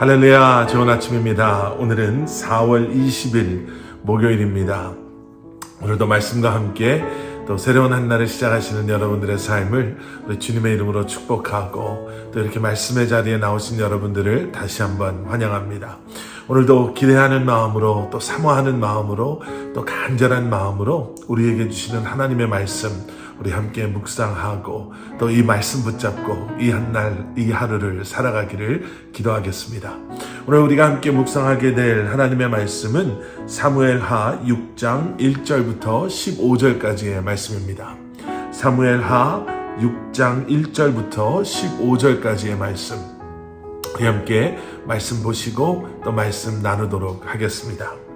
할렐루야, 좋은 아침입니다. 오늘은 4월 20일 목요일입니다. 오늘도 말씀과 함께 또 새로운 한 날을 시작하시는 여러분들의 삶을 우리 주님의 이름으로 축복하고 또 이렇게 말씀의 자리에 나오신 여러분들을 다시 한번 환영합니다. 오늘도 기대하는 마음으로 또 사모하는 마음으로 또 간절한 마음으로 우리에게 주시는 하나님의 말씀 우리 함께 묵상하고 또 이 말씀 붙잡고 이 한 날, 이 하루를 살아가기를 기도하겠습니다. 오늘 우리가 함께 묵상하게 될 하나님의 말씀은 사무엘 하 6장 1절부터 15절까지의 말씀입니다. 사무엘 하 6장 1절부터 15절까지의 말씀. 우리 함께 말씀 보시고 또 말씀 나누도록 하겠습니다.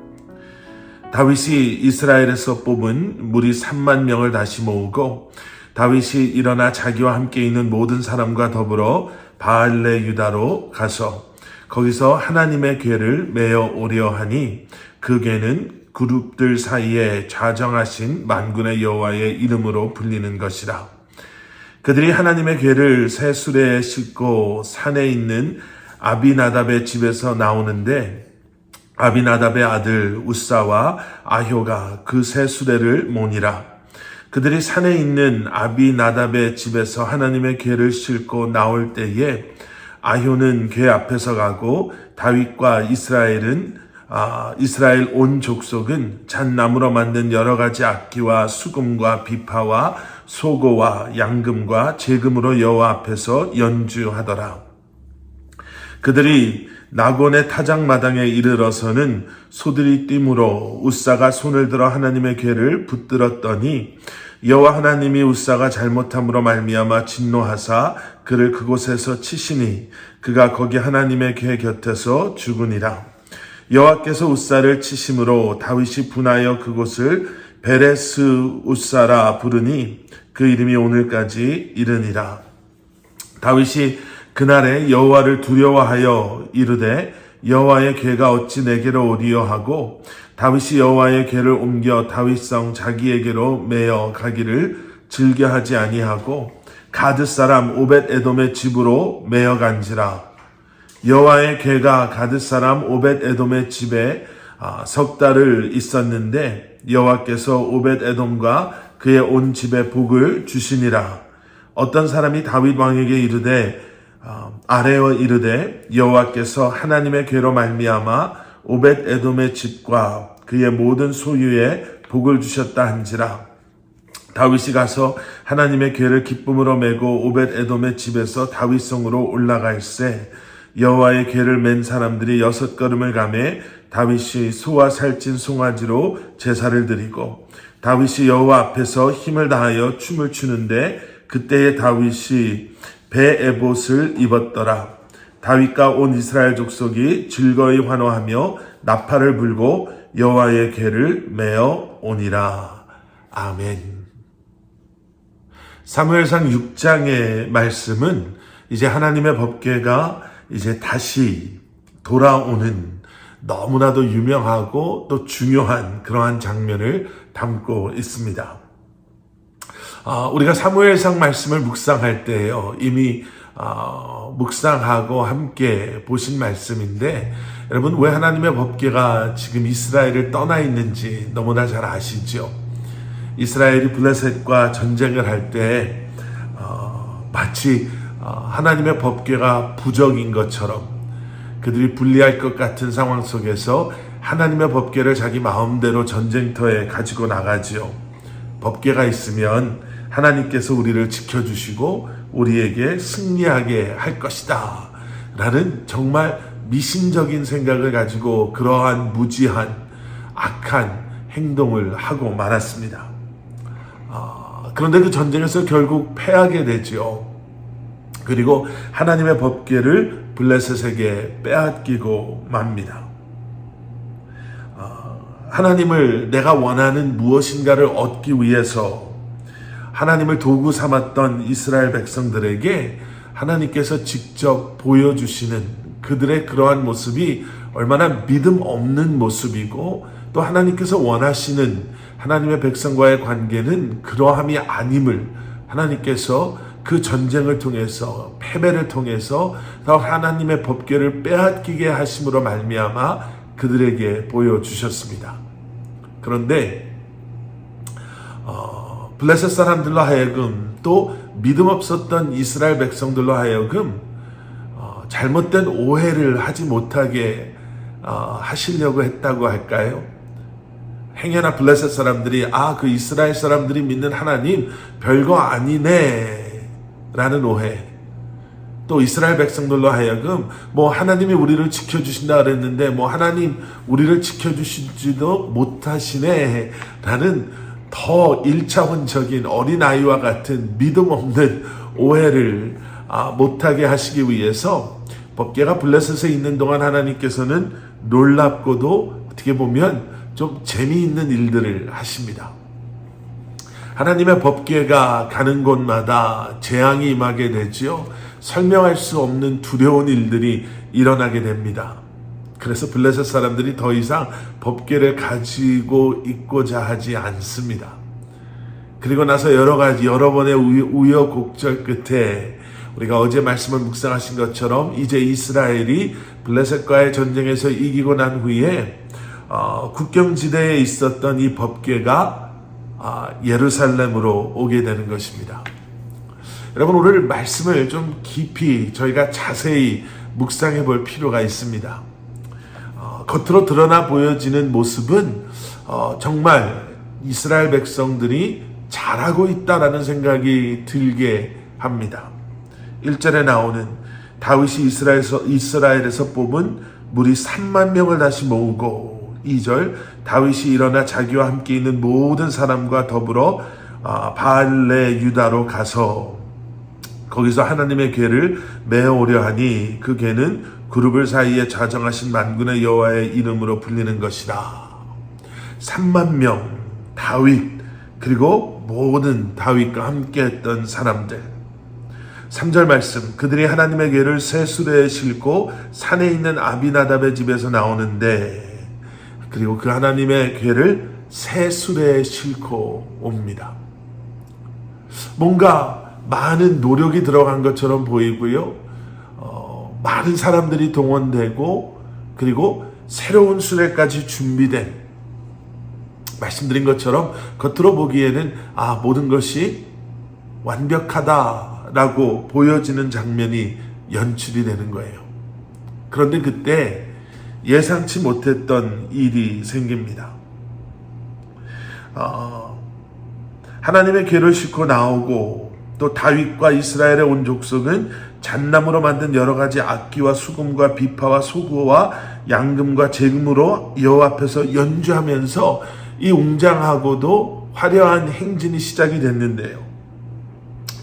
다윗이 이스라엘에서 뽑은 무리 3만 명을 다시 모으고 다윗이 일어나 자기와 함께 있는 모든 사람과 더불어 바알레 유다로 가서 거기서 하나님의 궤를 메어 오려 하니 그 궤는 그룹들 사이에 좌정하신 만군의 여호와의 이름으로 불리는 것이라. 그들이 하나님의 궤를 새 수레에 싣고 산에 있는 아비나답의 집에서 나오는데 아비나답의 아들 우사와 아효가 그새 수레를 모니라. 그들이 산에 있는 아비나답의 집에서 하나님의 궤를 싣고 나올 때에 아효는 궤 앞에서 가고 다윗과 이스라엘은 아, 이스라엘 온 족속은 잣나무로 만든 여러 가지 악기와 수금과 비파와 소고와 양금과 제금으로 여호와 앞에서 연주하더라. 그들이 나곤의 타작 마당에 이르러서는 소들이 띠므로 우사가 손을 들어 하나님의 궤를 붙들었더니 여호와 하나님이 우사가 잘못함으로 말미암아 진노하사 그를 그곳에서 치시니 그가 거기 하나님의 궤 곁에서 죽으니라. 여호와께서 우사를 치심으로 다윗이 분하여 그곳을 베레스 우사라 부르니 그 이름이 오늘까지 이르니라. 다윗이 그날에 여호와를 두려워하여 이르되 여호와의 궤가 어찌 내게로 오리요? 하고 다윗이 여호와의 궤를 옮겨 다윗성 자기에게로 메어 가기를 즐겨하지 아니하고 가드 사람 오벳 에돔의 집으로 메어 간지라. 여호와의 궤가 가드 사람 오벳 에돔의 집에 아, 석 달을 있었는데 여호와께서 오벳 에돔과 그의 온 집에 복을 주시니라. 어떤 사람이 다윗 왕에게 이르되 어, 아래어 이르되 여호와께서 하나님의 궤로 말미암아 오벳 에돔의 집과 그의 모든 소유에 복을 주셨다 한지라. 다윗이 가서 하나님의 궤를 기쁨으로 메고 오벳 에돔의 집에서 다윗성으로 올라갈새 여호와의 궤를 맨 사람들이 여섯 걸음을 가매 다윗이 소와 살찐 송아지로 제사를 드리고 다윗이 여호와 앞에서 힘을 다하여 춤을 추는데 그때에 다윗이 배에봇을 입었더라. 다윗과 온 이스라엘 족속이 즐거이 환호하며 나팔을 불고 여호와의 궤를 메어 오니라. 아멘. 사무엘상 6장의 말씀은 이제 하나님의 법궤가 이제 다시 돌아오는 너무나도 유명하고 또 중요한 그러한 장면을 담고 있습니다. 어, 우리가 사무엘상 말씀을 묵상할 때요 이미 어, 묵상하고 함께 보신 말씀인데 여러분 왜 하나님의 법궤가 지금 이스라엘을 떠나 있는지 너무나 잘 아시죠? 이스라엘이 블레셋과 전쟁을 할때 어, 마치 어, 하나님의 법궤가 부적인 것처럼 그들이 불리할 것 같은 상황 속에서 하나님의 법궤를 자기 마음대로 전쟁터에 가지고 나가지요. 법궤가 있으면 하나님께서 우리를 지켜주시고 우리에게 승리하게 할 것이다. 라는 정말 미신적인 생각을 가지고 그러한 무지한 악한 행동을 하고 말았습니다. 어, 그런데 그 전쟁에서 결국 패하게 되죠. 그리고 하나님의 법궤를 블레셋에게 빼앗기고 맙니다. 어, 하나님을 내가 원하는 무엇인가를 얻기 위해서 하나님을 도구 삼았던 이스라엘 백성들에게 하나님께서 직접 보여주시는 그들의 그러한 모습이 얼마나 믿음 없는 모습이고 또 하나님께서 원하시는 하나님의 백성과의 관계는 그러함이 아님을 하나님께서 그 전쟁을 통해서 패배를 통해서 더 하나님의 법궤를 빼앗기게 하심으로 말미암아 그들에게 보여주셨습니다. 그런데 어, 블레셋 사람들로 하여금 또 믿음 없었던 이스라엘 백성들로 하여금 어, 잘못된 오해를 하지 못하게 어, 하시려고 했다고 할까요? 행여나 블레셋 사람들이 아 그 이스라엘 사람들이 믿는 하나님 별거 아니네 라는 오해 또 이스라엘 백성들로 하여금 뭐 하나님이 우리를 지켜주신다 그랬는데 뭐 하나님 우리를 지켜주시지도 못하시네 라는 더 1차원적인 어린아이와 같은 믿음 없는 오해를 아, 못하게 하시기 위해서 법계가 블레셋에 있는 동안 하나님께서는 놀랍고도 어떻게 보면 좀 재미있는 일들을 하십니다. 하나님의 법궤가 가는 곳마다 재앙이 임하게 되지요. 설명할 수 없는 두려운 일들이 일어나게 됩니다. 그래서 블레셋 사람들이 더 이상 법궤를 가지고 있고자 하지 않습니다. 그리고 나서 여러 가지 여러 번의 우여곡절 끝에 우리가 어제 말씀을 묵상하신 것처럼 이제 이스라엘이 블레셋과의 전쟁에서 이기고 난 후에 어, 국경지대에 있었던 이 법궤가 아, 예루살렘으로 오게 되는 것입니다. 여러분 오늘 말씀을 좀 깊이 저희가 자세히 묵상해 볼 필요가 있습니다. 어, 겉으로 드러나 보여지는 모습은 어, 정말 이스라엘 백성들이 잘하고 있다라는 생각이 들게 합니다. 1절에 나오는 다윗이 이스라엘에서, 이스라엘에서 뽑은 무리 3만 명을 다시 모으고 2절 다윗이 일어나 자기와 함께 있는 모든 사람과 더불어 아, 바알레 유다로 가서 거기서 하나님의 궤를 메어오려 하니 그 궤는 그룹을 사이에 자정하신 만군의 여호와의 이름으로 불리는 것이라. 3만 명 다윗 그리고 모든 다윗과 함께했던 사람들. 3절 말씀 그들이 하나님의 궤를 새 수레에 싣고 산에 있는 아비나답의 집에서 나오는데 그리고 그 하나님의 궤를 새 수레에 싣고 옵니다. 뭔가 많은 노력이 들어간 것처럼 보이고요. 어, 많은 사람들이 동원되고 그리고 새로운 수레까지 준비된 말씀드린 것처럼 겉으로 보기에는 아 모든 것이 완벽하다라고 보여지는 장면이 연출이 되는 거예요. 그런데 그때 예상치 못했던 일이 생깁니다. 어, 하나님의 괴를 싣고 나오고 또 다윗과 이스라엘의 온 족속은 잣나무로 만든 여러 가지 악기와 수금과 비파와 소구와 양금과 재금으로 여호와 앞에서 연주하면서 이 웅장하고도 화려한 행진이 시작이 됐는데요.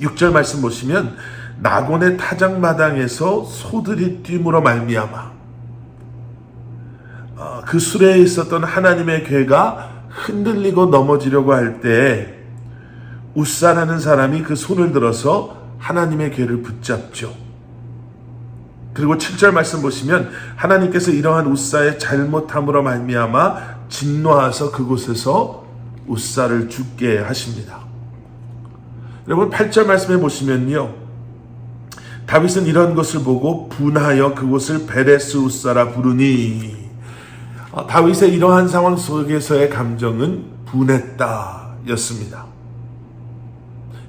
6절 말씀 보시면 나곤의 타작 마당에서 소들이 뛰므로 말미암아 어, 그 수레에 있었던 하나님의 괴가 흔들리고 넘어지려고 할 때 우사라는 사람이 그 손을 들어서 하나님의 괴를 붙잡죠. 그리고 7절 말씀 보시면 하나님께서 이러한 우사의 잘못함으로 말미암아 진노하서 그곳에서 우사를 죽게 하십니다. 여러분 8절 말씀해 보시면요. 다윗은 이런 것을 보고 분하여 그곳을 베레스 우사라 부르니 어, 다윗의 이러한 상황 속에서의 감정은 분했다 였습니다.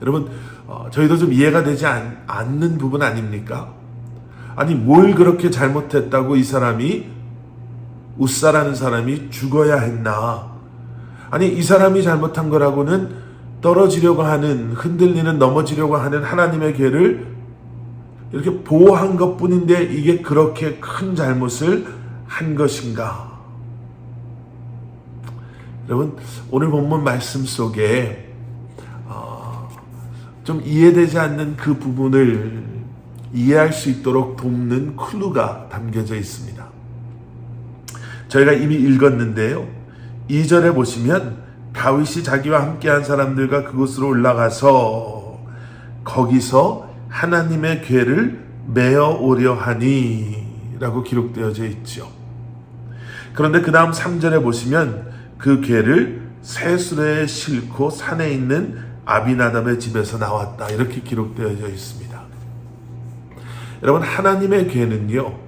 여러분 어, 저희도 좀 이해가 되지 않, 않는 부분 아닙니까? 아니 뭘 그렇게 잘못했다고 이 사람이 우사라는 사람이 죽어야 했나? 아니 이 사람이 잘못한 거라고는 떨어지려고 하는 흔들리는 넘어지려고 하는 하나님의 괴를 이렇게 보호한 것 뿐인데 이게 그렇게 큰 잘못을 한 것인가? 여러분 오늘 본문 말씀 속에 어, 좀 이해되지 않는 그 부분을 이해할 수 있도록 돕는 클루가 담겨져 있습니다. 저희가 이미 읽었는데요. 2절에 보시면 다윗이 자기와 함께한 사람들과 그곳으로 올라가서 거기서 하나님의 괴를 메어 오려 하니 라고 기록되어져 있죠. 그런데 그 다음 3절에 보시면 그 괴를 새수레에 싣고 산에 있는 아비나답의 집에서 나왔다. 이렇게 기록되어져 있습니다. 여러분 하나님의 괴는요.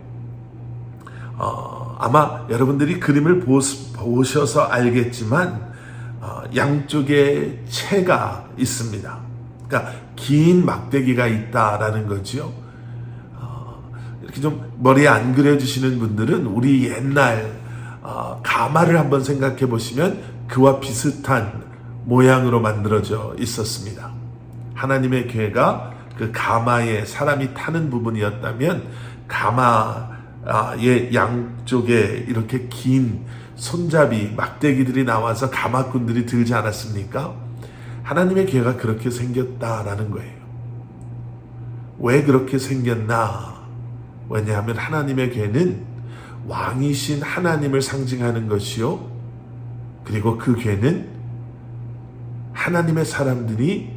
어, 아마 여러분들이 그림을 보, 보셔서 알겠지만 어, 양쪽에 채가 있습니다. 그러니까 긴 막대기가 있다라는 거지요. 어, 이렇게 좀 머리에 안 그려주시는 분들은 우리 옛날 어, 가마를 한번 생각해 보시면 그와 비슷한 모양으로 만들어져 있었습니다. 하나님의 괴가 그 가마에 사람이 타는 부분이었다면 가마의 양쪽에 이렇게 긴 손잡이 막대기들이 나와서 가마꾼들이 들지 않았습니까? 하나님의 괴가 그렇게 생겼다라는 거예요. 왜 그렇게 생겼나? 왜냐하면 하나님의 괴는 왕이신 하나님을 상징하는 것이요. 그리고 그 괴는 하나님의 사람들이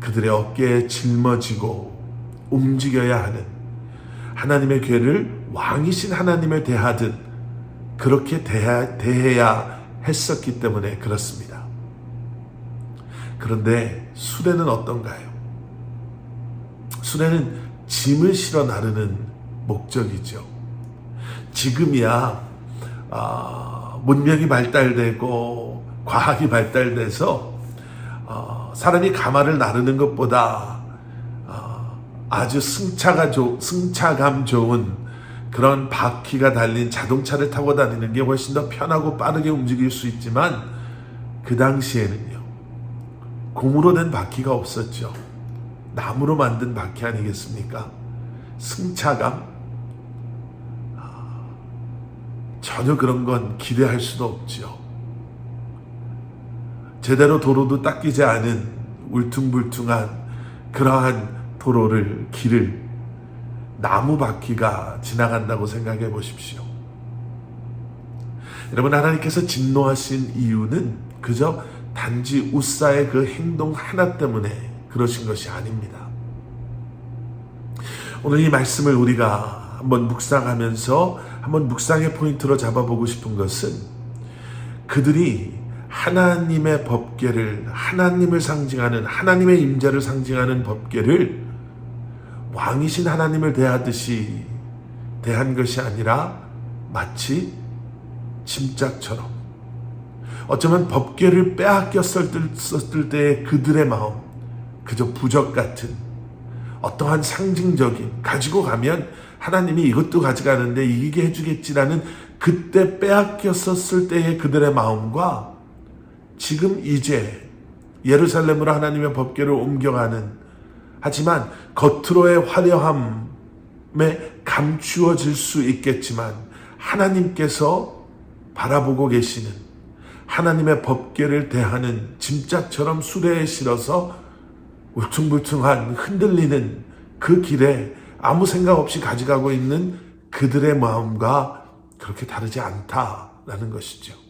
그들의 어깨에 짊어지고 움직여야 하는 하나님의 괴를 왕이신 하나님을 대하듯 그렇게 대해, 대해야 했었기 때문에 그렇습니다. 그런데 수레는 어떤가요? 수레는 짐을 실어 나르는 목적이죠. 지금이야 아, 문명이 발달되고 과학이 발달돼서 어, 사람이 가마를 나르는 것보다 어, 아주 승차가 조, 승차감 좋은 그런 바퀴가 달린 자동차를 타고 다니는 게 훨씬 더 편하고 빠르게 움직일 수 있지만 그 당시에는요 고무로 된 바퀴가 없었죠. 나무로 만든 바퀴 아니겠습니까? 승차감? 아, 전혀 그런 건 기대할 수도 없죠. 제대로 도로도 닦이지 않은 울퉁불퉁한 그러한 도로를 길을 나무 바퀴가 지나간다고 생각해 보십시오. 여러분 하나님께서 진노하신 이유는 그저 단지 우사의 그 행동 하나 때문에 그러신 것이 아닙니다. 오늘 이 말씀을 우리가 한번 묵상하면서 한번 묵상의 포인트로 잡아보고 싶은 것은 그들이 하나님의 법계를 하나님을 상징하는 하나님의 임재를 상징하는 법계를 왕이신 하나님을 대하듯이 대한 것이 아니라 마치 짐짝처럼. 어쩌면 법계를 빼앗겼을 때의 그들의 마음 그저 부적 같은 어떠한 상징적인 가지고 가면 하나님이 이것도 가져가는데 이기게 해주겠지라는 그때 빼앗겼었을 때의 그들의 마음과 지금 이제 예루살렘으로 하나님의 법궤를 옮겨가는 하지만 겉으로의 화려함에 감추어질 수 있겠지만 하나님께서 바라보고 계시는 하나님의 법궤를 대하는 짐짝처럼 수레에 실어서 울퉁불퉁한 흔들리는 그 길에 아무 생각 없이 가져가고 있는 그들의 마음과 그렇게 다르지 않다라는 것이죠.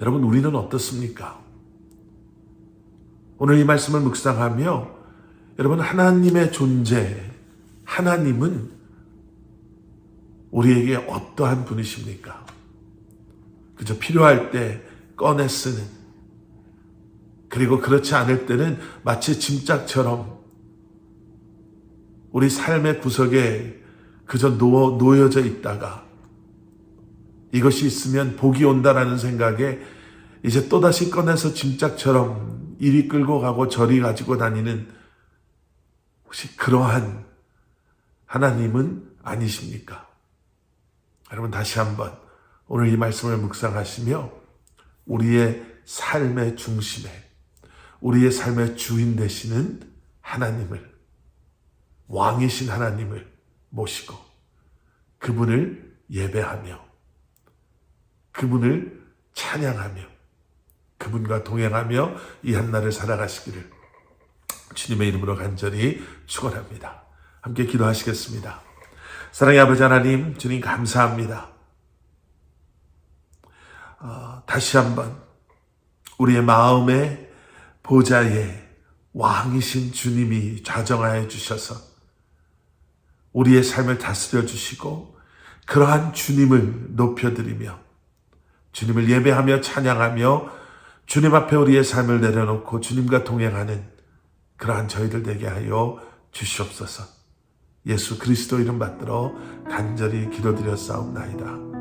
여러분, 우리는 어떻습니까? 오늘 이 말씀을 묵상하며 여러분, 하나님의 존재, 하나님은 우리에게 어떠한 분이십니까? 그저 필요할 때 꺼내 쓰는, 그리고 그렇지 않을 때는 마치 짐짝처럼 우리 삶의 구석에 그저 놓여, 놓여져 있다가 이것이 있으면 복이 온다라는 생각에 이제 또다시 꺼내서 짐짝처럼 이리 끌고 가고 저리 가지고 다니는 혹시 그러한 하나님은 아니십니까? 여러분 다시 한번 오늘 이 말씀을 묵상하시며 우리의 삶의 중심에 우리의 삶의 주인 되시는 하나님을 왕이신 하나님을 모시고 그분을 예배하며 그분을 찬양하며 그분과 동행하며 이 한날을 살아가시기를 주님의 이름으로 간절히 축원합니다. 함께 기도하시겠습니다. 사랑의 아버지 하나님, 주님 감사합니다. 어, 다시 한번 우리의 마음의 보좌에 왕이신 주님이 좌정하여 주셔서 우리의 삶을 다스려 주시고 그러한 주님을 높여드리며 주님을 예배하며 찬양하며 주님 앞에 우리의 삶을 내려놓고 주님과 동행하는 그러한 저희들 되게 하여 주시옵소서. 예수 그리스도 이름 받들어 간절히 기도드렸사옵나이다.